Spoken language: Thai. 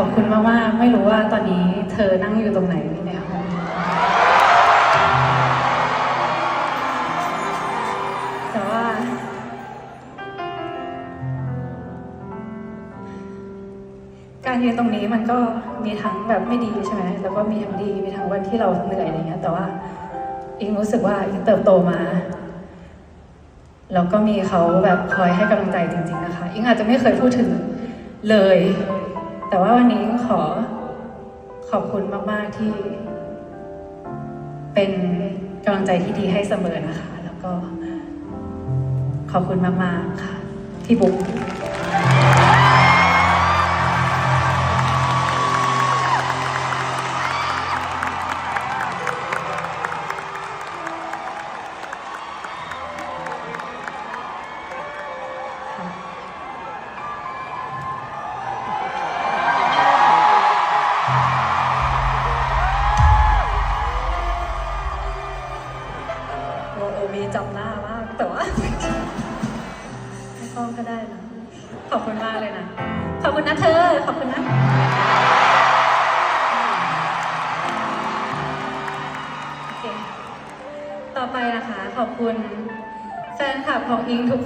ขอบคุณมากๆ ไม่รู้ว่าตอนนี้เธอนั่งอยู่ตรงไหนในห้องแต่ว่า การยืนตรงนี้มันก็มีทั้งแบบไม่ดีใช่ไหม แล้วก็มีทั้งดี มีทั้งวันที่เราเหนื่อยอะไรเงี้ย แต่ว่าอิงรู้สึกว่าอิงเติบโตมาแล้วก็มีเขาแบบคอยให้กำลังใจจริง ๆ นะคะ อิงอาจจะไม่เคยพูดถึงเลย แต่ว่าวันนี้อิงขอขอบคุณมาก ๆ ที่ เป็นกำลังใจที่ดีให้เสมอนะคะ แล้วก็ขอบคุณมาก ๆ ค่ะพี่บุ๊ก โอโอมีจำหน้ามาก แต่ว่า ไม่ต้องก็ได้นะ ขอบคุณมากเลยนะ ขอบคุณนะเธอ ขอบคุณนะ โอเค ต่อไปนะคะ ขอบคุณแฟนคลับของอิงทุกคน